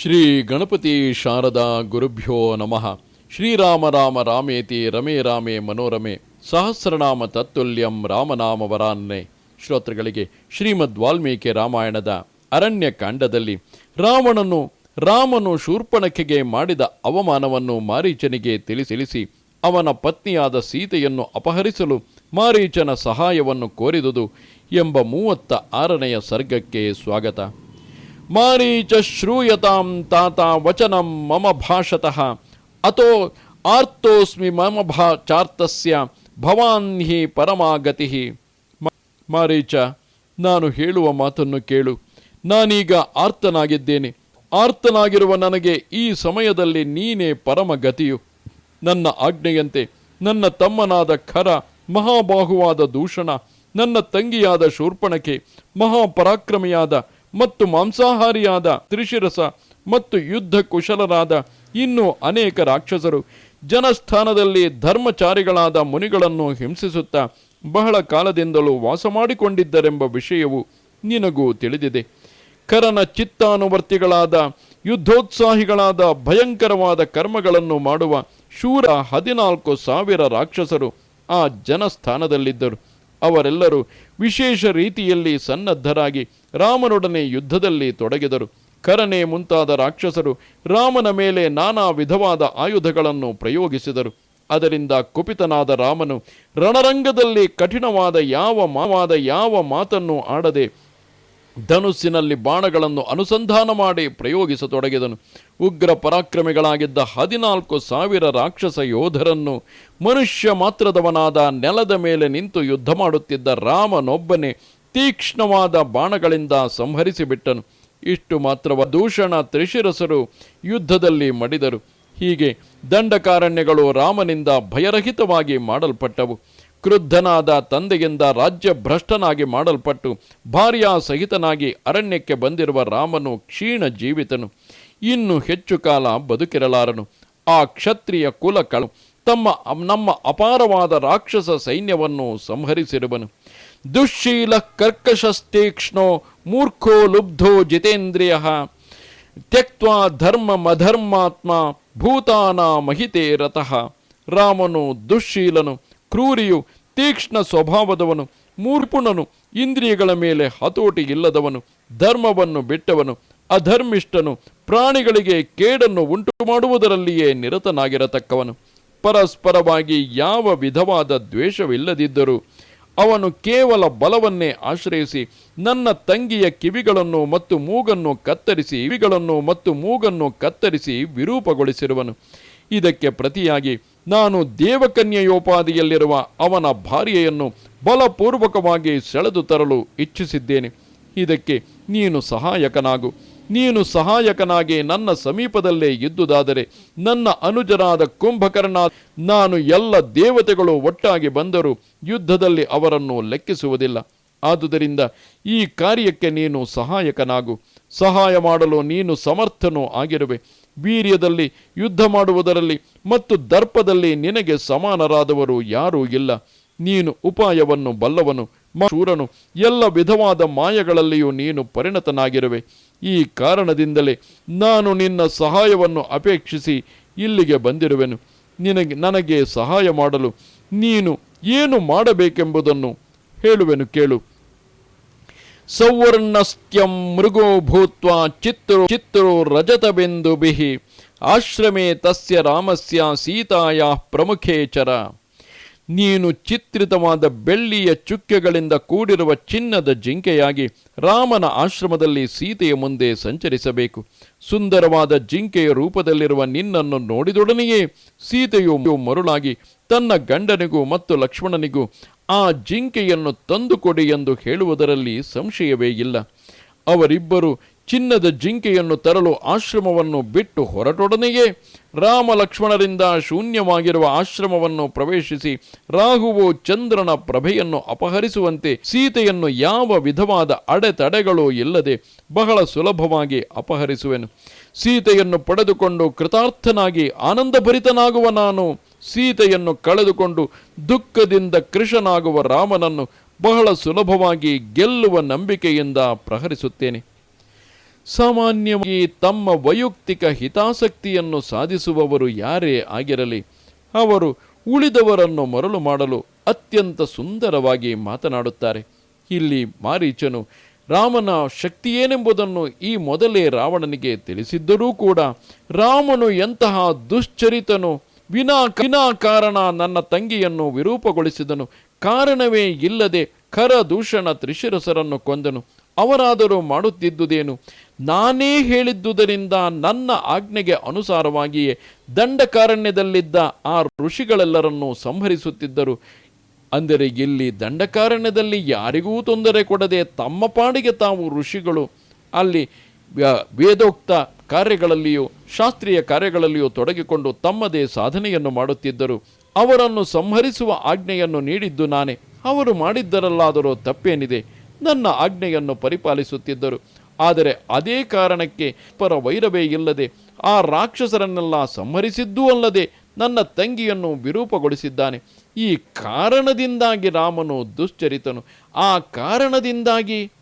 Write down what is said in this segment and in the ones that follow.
ಶ್ರೀ ಗಣಪತಿ ಶಾರದಾ ಗುರುಭ್ಯೋ ನಮಃ. ಶ್ರೀರಾಮ ರಾಮ ರಾಮೇತಿ ರಮೇ ರಾಮೇ ಮನೋರಮೆ. ಸಹಸ್ರನಾಮ ತತ್ತುಲ್ಯಂ ರಾಮನಾಮ ವರಾನ್ನೆ ಶ್ರೋತೃಗಳಿಗೆ ಶ್ರೀಮದ್ ವಾಲ್ಮೀಕಿ ರಾಮಾಯಣದ ಅರಣ್ಯ ಕಾಂಡದಲ್ಲಿ ರಾವಣನು ರಾಮನು ಶೂರ್ಪಣಖೆಗೆ ಮಾಡಿದ ಅವಮಾನವನ್ನು ಮಾರೀಚನಿಗೆ ತಿಳಿಸಿಳಿಸಿ ಅವನ ಪತ್ನಿಯಾದ ಸೀತೆಯನ್ನು ಅಪಹರಿಸಲು ಮಾರೀಚನ ಸಹಾಯವನ್ನು ಕೋರಿದುದು ಎಂಬ ಮೂವತ್ತ ಆರನೆಯ ಸರ್ಗಕ್ಕೆ ಸ್ವಾಗತ. ಮಾರೀಚ ಶ್ರೂಯತಾಂ ತಾತ ವಚನಂ ಮಮ ಭಾಷತಃ. ಅತೋ ಆರ್ತೋಸ್ಮಿ ಮಮ ಭಾ ಚಾರ್ತಸ್ಯ ಭವಾನ್ ಹಿ ಪರಮಾಗತಿ. ಮಾರೀಚ ನಾನು ಹೇಳುವ ಮಾತನ್ನು ಕೇಳು. ನಾನೀಗ ಆರ್ತನಾಗಿದ್ದೇನೆ. ಆರ್ತನಾಗಿರುವ ನನಗೆ ಈ ಸಮಯದಲ್ಲಿ ನೀನೇ ಪರಮಗತಿಯು. ನನ್ನ ಆಜ್ಞೆಯಂತೆ ನನ್ನ ತಮ್ಮನಾದ ಖರ, ಮಹಾಬಾಹುವಾದ ದೂಷಣ, ನನ್ನ ತಂಗಿಯಾದ ಶೂರ್ಪಣಕೆ, ಮಹಾಪರಾಕ್ರಮಿಯಾದ ಮತ್ತು ಮಾಂಸಾಹಾರಿಯಾದ ತ್ರಿಶಿರಸ ಮತ್ತು ಯುದ್ಧ ಕುಶಲರಾದ ಇನ್ನೂ ಅನೇಕ ರಾಕ್ಷಸರು ಜನಸ್ಥಾನದಲ್ಲಿ ಧರ್ಮಚಾರಿಗಳಾದ ಮುನಿಗಳನ್ನು ಹಿಂಸಿಸುತ್ತಾ ಬಹಳ ಕಾಲದಿಂದಲೂ ವಾಸ ಮಾಡಿಕೊಂಡಿದ್ದರೆಂಬ ವಿಷಯವು ನಿನಗೂ ತಿಳಿದಿದೆ. ಕರನ ಚಿತ್ತಾನುವರ್ತಿಗಳಾದ, ಯುದ್ಧೋತ್ಸಾಹಿಗಳಾದ, ಭಯಂಕರವಾದ ಕರ್ಮಗಳನ್ನು ಮಾಡುವ ಶೂರ ಹದಿನಾಲ್ಕು ಸಾವಿರ ರಾಕ್ಷಸರು ಆ ಜನಸ್ಥಾನದಲ್ಲಿದ್ದರು. ಅವರೆಲ್ಲರೂ ವಿಶೇಷ ರೀತಿಯಲ್ಲಿ ಸನ್ನದ್ಧರಾಗಿ ರಾಮನೊಡನೆ ಯುದ್ಧದಲ್ಲಿ ತೊಡಗಿದರು. ಕರನೆ ಮುಂತಾದ ರಾಕ್ಷಸರು ರಾಮನ ಮೇಲೆ ನಾನಾ ವಿಧವಾದ ಆಯುಧಗಳನ್ನು ಪ್ರಯೋಗಿಸಿದರು. ಅದರಿಂದ ಕುಪಿತನಾದ ರಾಮನು ರಣರಂಗದಲ್ಲಿ ಕಠಿಣವಾದ ಯಾವ ಮಾವಾದ ಯಾವ ಮಾತನ್ನು ಆಡದೆ ಧನುಸ್ಸಿನಲ್ಲಿ ಬಾಣಗಳನ್ನು ಅನುಸಂಧಾನ ಮಾಡಿ ಪ್ರಯೋಗಿಸತೊಡಗಿದನು. ಉಗ್ರ ಪರಾಕ್ರಮಿಗಳಾಗಿದ್ದ ಹದಿನಾಲ್ಕು ಸಾವಿರ ರಾಕ್ಷಸ ಯೋಧರನ್ನು ಮನುಷ್ಯ ಮಾತ್ರದವನಾದ ನೆಲದ ಮೇಲೆ ನಿಂತು ಯುದ್ಧ ಮಾಡುತ್ತಿದ್ದ ರಾಮನೊಬ್ಬನೇ ತೀಕ್ಷ್ಣವಾದ ಬಾಣಗಳಿಂದ ಸಂಹರಿಸಿಬಿಟ್ಟನು. ಇಷ್ಟು ಮಾತ್ರವ ದೂಷಣ ತ್ರಿಶಿರಸರು ಯುದ್ಧದಲ್ಲಿ ಮಡಿದರು. ಹೀಗೆ ದಂಡಕಾರಣ್ಯಗಳು ರಾಮನಿಂದ ಭಯರಹಿತವಾಗಿ ಮಾಡಲ್ಪಟ್ಟವು. ಕ್ರುದ್ಧನಾದ ತಂದೆಯಿಂದ ರಾಜ್ಯ ಭ್ರಷ್ಟನಾಗಿ ಮಾಡಲ್ಪಟ್ಟು ಭಾರ್ಯ ಸಹಿತನಾಗಿ ಅರಣ್ಯಕ್ಕೆ ಬಂದಿರುವ ರಾಮನು ಕ್ಷೀಣ ಜೀವಿತನು. ಇನ್ನು ಹೆಚ್ಚು ಕಾಲ ಬದುಕಿರಲಾರನು. ಆ ಕ್ಷತ್ರಿಯ ಕುಲಕಳು ತಮ್ಮ ನಮ್ಮ ಅಪಾರವಾದ ರಾಕ್ಷಸ ಸೈನ್ಯವನ್ನು ಸಂಹರಿಸಿರುವನು. ದುಶ್ಶೀಲ ಕರ್ಕಶಸ್ತೀಕ್ಷ್ಣೋ ಮೂರ್ಖೋ ಲುಬ್ಧೋ ಜಿತೇಂದ್ರಿಯ. ಧರ್ಮ ಮಧರ್ಮಾತ್ಮ ಭೂತಾನ ಮಹಿತೆ ರಥಃ ರಾಮನು ದುಶ್ಶೀಲನು. ಕ್ರೂರಿಯು ತೀಕ್ಷ್ಣ ಸ್ವಭಾವದವನು, ಮೂರ್ಪುಣನು, ಇಂದ್ರಿಯಗಳ ಮೇಲೆ ಹತೋಟಿ ಇಲ್ಲದವನು ಧರ್ಮವನ್ನು ಬಿಟ್ಟವನು, ಅಧರ್ಮಿಷ್ಠನು, ಪ್ರಾಣಿಗಳಿಗೆ ಕೇಡನ್ನು ಉಂಟು ಮಾಡುವುದರಲ್ಲಿಯೇ ನಿರತನಾಗಿರತಕ್ಕವನು. ಪರಸ್ಪರವಾಗಿ ಯಾವ ವಿಧವಾದ ದ್ವೇಷವಿಲ್ಲದಿದ್ದರೂ ಅವನು ಕೇವಲ ಬಲವನ್ನೇ ಆಶ್ರಯಿಸಿ ನನ್ನ ತಂಗಿಯ ಕಿವಿಗಳನ್ನು ಮತ್ತು ಮೂಗನ್ನು ಕತ್ತರಿಸಿ ಕಿವಿಗಳನ್ನು ಮತ್ತು ಮೂಗನ್ನು ಕತ್ತರಿಸಿ ವಿರೂಪಗೊಳಿಸಿರುವನು. ಇದಕ್ಕೆ ಪ್ರತಿಯಾಗಿ ನಾನು ದೇವಕನ್ಯೆಯೋಪಾದಿಯಲ್ಲಿರುವ ಅವನ ಭಾರ್ಯೆಯನ್ನು ಬಲಪೂರ್ವಕವಾಗಿ ಸೆಳೆದು ತರಲು ಇಚ್ಛಿಸಿದ್ದೇನೆ. ಇದಕ್ಕೆ ನೀನು ಸಹಾಯಕನಾಗು. ನೀನು ಸಹಾಯಕನಾಗಿ ನನ್ನ ಸಮೀಪದಲ್ಲೇ ಇದ್ದುದಾದರೆ ನನ್ನ ಅನುಜರಾದ ಕುಂಭಕರ್ಣ, ನಾನು ಎಲ್ಲ ದೇವತೆಗಳು ಒಟ್ಟಾಗಿ ಬಂದರೂ ಯುದ್ಧದಲ್ಲಿ ಅವರನ್ನು ಲೆಕ್ಕಿಸುವುದಿಲ್ಲ. ಆದುದರಿಂದ ಈ ಕಾರ್ಯಕ್ಕೆ ನೀನು ಸಹಾಯಕನಾಗು. ಸಹಾಯ ಮಾಡಲು ನೀನು ಸಮರ್ಥನೂ ಆಗಿರುವೆ. ವೀರ್ಯದಲ್ಲಿ ಯುದ್ಧ ಮಾಡುವುದರಲ್ಲಿ ಮತ್ತು ದರ್ಪದಲ್ಲಿ ನಿನಗೆ ಸಮಾನರಾದವರು ಯಾರೂ ಇಲ್ಲ. ನೀನು ಉಪಾಯವನ್ನು ಬಲ್ಲವನು ಶೂರನು ಎಲ್ಲ ವಿಧವಾದ ಮಾಯಗಳಲ್ಲಿಯೂ ನೀನು ಪರಿಣತನಾಗಿರುವೆ. ಈ ಕಾರಣದಿಂದಲೇ ನಾನು ನಿನ್ನ ಸಹಾಯವನ್ನು ಅಪೇಕ್ಷಿಸಿ ಇಲ್ಲಿಗೆ ಬಂದಿರುವೆನು. ನಿನಗೆ, ನನಗೆ ಸಹಾಯ ಮಾಡಲು ನೀನು ಏನು ಮಾಡಬೇಕೆಂಬುದನ್ನು ಹೇಳುವೆನು ಕೇಳು. ಸೌವರ್ಣಸ್ತ್ಯಂ ಮೃಗೋ ಭೂತ್ವ ಚಿತ್ರೋ ಚಿತ್ರೋ ರಜತವೆಂದು ಬಿಹಿ ಆಶ್ರಮೇ ತಸ್ಯ ರಾಮಸ್ಯ ಸೀತಾಯ ಪ್ರಮುಖೇ ಚರ. ನೀನು ಚಿತ್ರಿತವಾದ ಬೆಳ್ಳಿಯ ಚುಕ್ಕೆಗಳಿಂದ ಕೂಡಿರುವ ಚಿನ್ನದ ಜಿಂಕೆಯಾಗಿ ರಾಮನ ಆಶ್ರಮದಲ್ಲಿ ಸೀತೆಯ ಮುಂದೆ ಸಂಚರಿಸಬೇಕು. ಸುಂದರವಾದ ಜಿಂಕೆಯ ರೂಪದಲ್ಲಿರುವ ನಿನ್ನನ್ನು ನೋಡಿದೊಡನೆಯೇ ಸೀತೆಯು ಮರುಳಾಗಿ ತನ್ನ ಗಂಡನಿಗೂ ಮತ್ತು ಲಕ್ಷ್ಮಣನಿಗೂ ಆ ಜಿಂಕೆಯನ್ನು ತಂದುಕೊಡಿ ಎಂದು ಹೇಳುವುದರಲ್ಲಿ ಸಂಶಯವೇ ಇಲ್ಲ. ಅವರಿಬ್ಬರು ಚಿನ್ನದ ಜಿಂಕೆಯನ್ನು ತರಲು ಆಶ್ರಮವನ್ನು ಬಿಟ್ಟು ಹೊರಟೊಡನೆಯೇ ರಾಮ ಲಕ್ಷ್ಮಣರಿಂದ ಶೂನ್ಯವಾಗಿರುವ ಆಶ್ರಮವನ್ನು ಪ್ರವೇಶಿಸಿ ರಾಹುವು ಚಂದ್ರನ ಪ್ರಭೆಯನ್ನು ಅಪಹರಿಸುವಂತೆ ಸೀತೆಯನ್ನು ಯಾವ ವಿಧವಾದ ಅಡೆತಡೆಗಳು ಇಲ್ಲದೆ ಬಹಳ ಸುಲಭವಾಗಿ ಅಪಹರಿಸುವೆನು. ಸೀತೆಯನ್ನು ಪಡೆದುಕೊಂಡು ಕೃತಾರ್ಥನಾಗಿ ಆನಂದಭರಿತನಾಗುವ ನಾನು, ಸೀತೆಯನ್ನು ಕಳೆದುಕೊಂಡು ದುಃಖದಿಂದ ಕೃಷನಾಗುವ ರಾಮನನ್ನು ಬಹಳ ಸುಲಭವಾಗಿ ಗೆಲ್ಲುವ ನಂಬಿಕೆಯಿಂದ ಪ್ರಹರಿಸುತ್ತೇನೆ. ಸಾಮಾನ್ಯವಾಗಿ ತಮ್ಮ ವೈಯಕ್ತಿಕ ಹಿತಾಸಕ್ತಿಯನ್ನು ಸಾಧಿಸುವವರು ಯಾರೇ ಆಗಿರಲಿ, ಅವರು ಉಳಿದವರನ್ನು ಮರಳು ಮಾಡಲು ಅತ್ಯಂತ ಸುಂದರವಾಗಿ ಮಾತನಾಡುತ್ತಾರೆ. ಇಲ್ಲಿ ಮಾರೀಚನು ರಾಮನ ಶಕ್ತಿಯೇನೆಂಬುದನ್ನು ಈ ಮೊದಲೇ ರಾವಣನಿಗೆ ತಿಳಿಸಿದ್ದರೂ ಕೂಡ ರಾಮನು ಎಂತಹ ದುಶ್ಚರಿತನು, ವಿನಾ ಕಾರಣ ನನ್ನ ತಂಗಿಯನ್ನು ವಿರೂಪಗೊಳಿಸಿದನು, ಕಾರಣವೇ ಇಲ್ಲದೆ ಖರ ದೂಷಣ ತ್ರಿಶಿರಸರನ್ನು ಕೊಂದನು, ಅವರಾದರೂ ಮಾಡುತ್ತಿದ್ದುದೇನು? ನಾನೇ ಹೇಳಿದ್ದುದರಿಂದ ನನ್ನ ಆಜ್ಞೆಗೆ ಅನುಸಾರವಾಗಿಯೇ ದಂಡಕಾರಣ್ಯದಲ್ಲಿದ್ದ ಆ ಋಷಿಗಳೆಲ್ಲರನ್ನೂ ಸಂಹರಿಸುತ್ತಿದ್ದರು. ಅಂದರೆ ಇಲ್ಲಿ ದಂಡಕಾರಣ್ಯದಲ್ಲಿ ಯಾರಿಗೂ ತೊಂದರೆ ಕೊಡದೆ ತಮ್ಮ ಪಾಡಿಗೆ ತಾವು ಋಷಿಗಳು. ಅಲ್ಲಿ ವೇದೋಕ್ತ ಕಾರ್ಯಗಳಲ್ಲಿಯೂ, ಶಾಸ್ತ್ರೀಯ ಕಾರ್ಯಗಳಲ್ಲಿಯೂ ತೊಡಗಿಕೊಂಡು ತಮ್ಮದೇ ಸಾಧನೆಯನ್ನು ಮಾಡುತ್ತಿದ್ದರು. ಅವರನ್ನು ಸಂಹರಿಸುವ ಆಜ್ಞೆಯನ್ನು ನೀಡಿದ್ದು ನಾನೇ. ಅವರು ಮಾಡಿದ್ದರಲ್ಲಾದರೂ ತಪ್ಪೇನಿದೆ. ನನ್ನ ಆಜ್ಞೆಯನ್ನು ಪರಿಪಾಲಿಸುತ್ತಿದ್ದರು. ಆದರೆ ಅದೇ ಕಾರಣಕ್ಕೆ ಪರ ವೈರವೇ ಇಲ್ಲದೆ ಆ ರಾಕ್ಷಸರನ್ನೆಲ್ಲ ಸಂಹರಿಸಿದ್ದೂ ಅಲ್ಲದೆ ನನ್ನ ತಂಗಿಯನ್ನು ವಿರೂಪಗೊಳಿಸಿದ್ದಾನೆ. ಈ ಕಾರಣದಿಂದಾಗಿ ರಾಮನು ದುಶ್ಚರಿತನು. ಆ ಕಾರಣದಿಂದಾಗಿ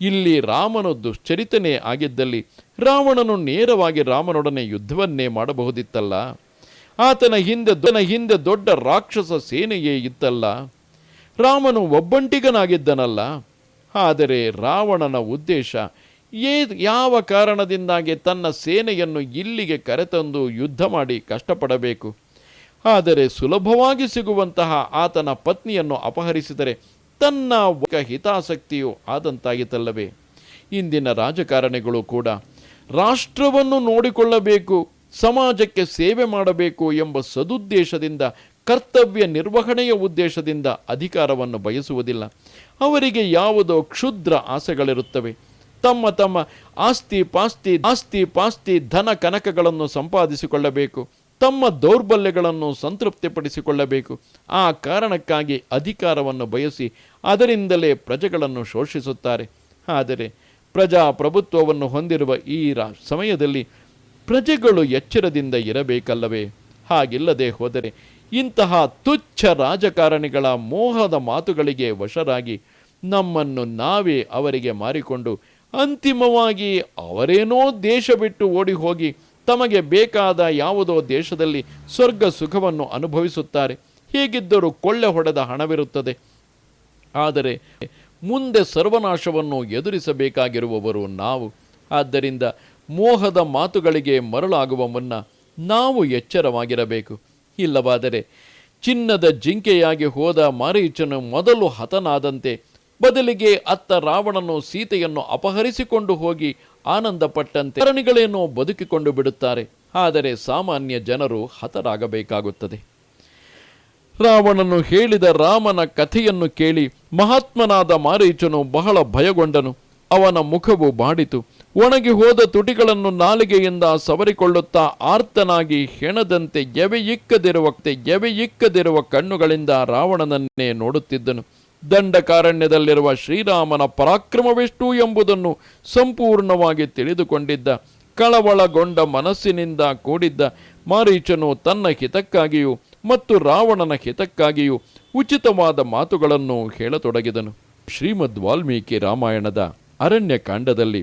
ಇಲ್ಲಿ ರಾಮನು ದುಶ್ಚರಿತನೇ ಆಗಿದ್ದಲ್ಲಿ ರಾವಣನು ನೇರವಾಗಿ ರಾಮನೊಡನೆ ಯುದ್ಧವನ್ನೇ ಮಾಡಬಹುದಿತ್ತಲ್ಲ? ಆತನ ಹಿಂದೆ ದೊನ ಹಿಂದೆ ದೊಡ್ಡ ರಾಕ್ಷಸ ಸೇನೆಯೇ ಇತ್ತಲ್ಲ? ರಾಮನು ಒಬ್ಬಂಟಿಗನಾಗಿದ್ದನಲ್ಲ? ಆದರೆ ರಾವಣನ ಉದ್ದೇಶ ಏ ಯಾವ ಕಾರಣದಿಂದಾಗಿ ತನ್ನ ಸೇನೆಯನ್ನು ಇಲ್ಲಿಗೆ ಕರೆತಂದು ಯುದ್ಧ ಮಾಡಿ ಕಷ್ಟಪಡಬೇಕು? ಆದರೆ ಸುಲಭವಾಗಿ ಸಿಗುವಂತಹ ಆತನ ಪತ್ನಿಯನ್ನು ಅಪಹರಿಸಿದರೆ ತನ್ನ ಹಿತಾಸಕ್ತಿಯು ಆದಂತಾಗಿತ್ತಲ್ಲವೇ? ಇಂದಿನ ರಾಜಕಾರಣಿಗಳು ಕೂಡ ರಾಷ್ಟ್ರವನ್ನು ನೋಡಿಕೊಳ್ಳಬೇಕು, ಸಮಾಜಕ್ಕೆ ಸೇವೆ ಮಾಡಬೇಕು ಎಂಬ ಸದುದ್ದೇಶದಿಂದ ಕರ್ತವ್ಯ ನಿರ್ವಹಣೆಯ ಉದ್ದೇಶದಿಂದ ಅಧಿಕಾರವನ್ನು ಬಯಸುವುದಿಲ್ಲ. ಅವರಿಗೆ ಯಾವುದೋ ಕ್ಷುದ್ರ ಆಸೆಗಳಿರುತ್ತವೆ. ತಮ್ಮ ತಮ್ಮ ಆಸ್ತಿ ಪಾಸ್ತಿ ಆಸ್ತಿ ಪಾಸ್ತಿ ಧನ ಕನಕಗಳನ್ನು ಸಂಪಾದಿಸಿಕೊಳ್ಳಬೇಕು. ತಮ್ಮ ದೌರ್ಬಲ್ಯಗಳನ್ನು ಸಂತೃಪ್ತಿಪಡಿಸಿಕೊಳ್ಳಬೇಕು. ಆ ಕಾರಣಕ್ಕಾಗಿ ಅಧಿಕಾರವನ್ನು ಬಯಸಿ ಅದರಿಂದಲೇ ಪ್ರಜೆಗಳನ್ನು ಶೋಷಿಸುತ್ತಾರೆ. ಆದರೆ ಪ್ರಜಾಪ್ರಭುತ್ವವನ್ನು ಹೊಂದಿರುವ ಈ ರಾ ಸಮಯದಲ್ಲಿ ಪ್ರಜೆಗಳು ಎಚ್ಚರದಿಂದ ಇರಬೇಕಲ್ಲವೇ? ಹಾಗಿಲ್ಲದೆ ಹೋದರೆ ಇಂತಹ ತುಚ್ಛ ರಾಜಕಾರಣಿಗಳ ಮೋಹದ ಮಾತುಗಳಿಗೆ ವಶರಾಗಿ ನಮ್ಮನ್ನು ನಾವೇ ಅವರಿಗೆ ಮಾರಿಕೊಂಡು ಅಂತಿಮವಾಗಿ ಅವರೇನೋ ದೇಶ ಬಿಟ್ಟು ಓಡಿ ಹೋಗಿ ತಮಗೆ ಬೇಕಾದ ಯಾವುದೋ ದೇಶದಲ್ಲಿ ಸ್ವರ್ಗ ಸುಖವನ್ನು ಅನುಭವಿಸುತ್ತಾರೆ. ಹೀಗಿದ್ದರೂ ಕೊಳ್ಳೆ ಹೊಡೆದ ಹಣವಿರುತ್ತದೆ. ಆದರೆ ಮುಂದೆ ಸರ್ವನಾಶವನ್ನು ಎದುರಿಸಬೇಕಾಗಿರುವವರು ನಾವು. ಆದ್ದರಿಂದ ಮೋಹದ ಮಾತುಗಳಿಗೆ ಮರಳಾಗುವ ಮುನ್ನ ನಾವು ಎಚ್ಚರವಾಗಿರಬೇಕು. ಇಲ್ಲವಾದರೆ ಚಿನ್ನದ ಜಿಂಕೆಯಾಗಿ ಹೋದ ಮಾರೀಚನು ಮೊದಲು ಹತನಾದಂತೆ ಬದಲಿಗೆ ಅತ್ತ ರಾವಣನು ಸೀತೆಯನ್ನು ಅಪಹರಿಸಿಕೊಂಡು ಹೋಗಿ ಆನಂದಪಟ್ಟಂತೆ ಕಾರಣಿಗಳೇನೋ ಬದುಕಿಕೊಂಡು ಬಿಡುತ್ತಾರೆ. ಆದರೆ ಸಾಮಾನ್ಯ ಜನರು ಹತರಾಗಬೇಕಾಗುತ್ತದೆ. ರಾವಣನು ಹೇಳಿದ ರಾಮನ ಕಥೆಯನ್ನು ಕೇಳಿ ಮಹಾತ್ಮನಾದ ಮಾರೀಚನು ಬಹಳ ಭಯಗೊಂಡನು. ಅವನ ಮುಖವು ಬಾಡಿತು. ಒಣಗಿ ಹೋದ ತುಟಿಗಳನ್ನು ನಾಲಿಗೆಯಿಂದ ಸವರಿಕೊಳ್ಳುತ್ತಾ ಆರ್ತನಾಗಿ ಹೆಣದಂತೆ ಎವೆಯಿಕ್ಕದಿರುವಕ್ತೆ ಎವೆಯಿಕ್ಕದಿರುವ ಕಣ್ಣುಗಳಿಂದ ರಾವಣನನ್ನೇ ನೋಡುತ್ತಿದ್ದನು. ದಂಡಕಾರಣ್ಯದಲ್ಲಿರುವ ಶ್ರೀರಾಮನ ಪರಾಕ್ರಮವೆಷ್ಟು ಎಂಬುದನ್ನು ಸಂಪೂರ್ಣವಾಗಿ ತಿಳಿದುಕೊಂಡಿದ್ದ. ಕಳವಳಗೊಂಡ ಮನಸ್ಸಿನಿಂದ ಕೂಡಿದ್ದ ಮಾರೀಚನು ತನ್ನ ಹಿತಕ್ಕಾಗಿಯೂ ಮತ್ತು ರಾವಣನ ಹಿತಕ್ಕಾಗಿಯೂ ಉಚಿತವಾದ ಮಾತುಗಳನ್ನು ಹೇಳತೊಡಗಿದನು. ಶ್ರೀಮದ್ ವಾಲ್ಮೀಕಿ ರಾಮಾಯಣದ ಅರಣ್ಯಕಾಂಡದಲ್ಲಿ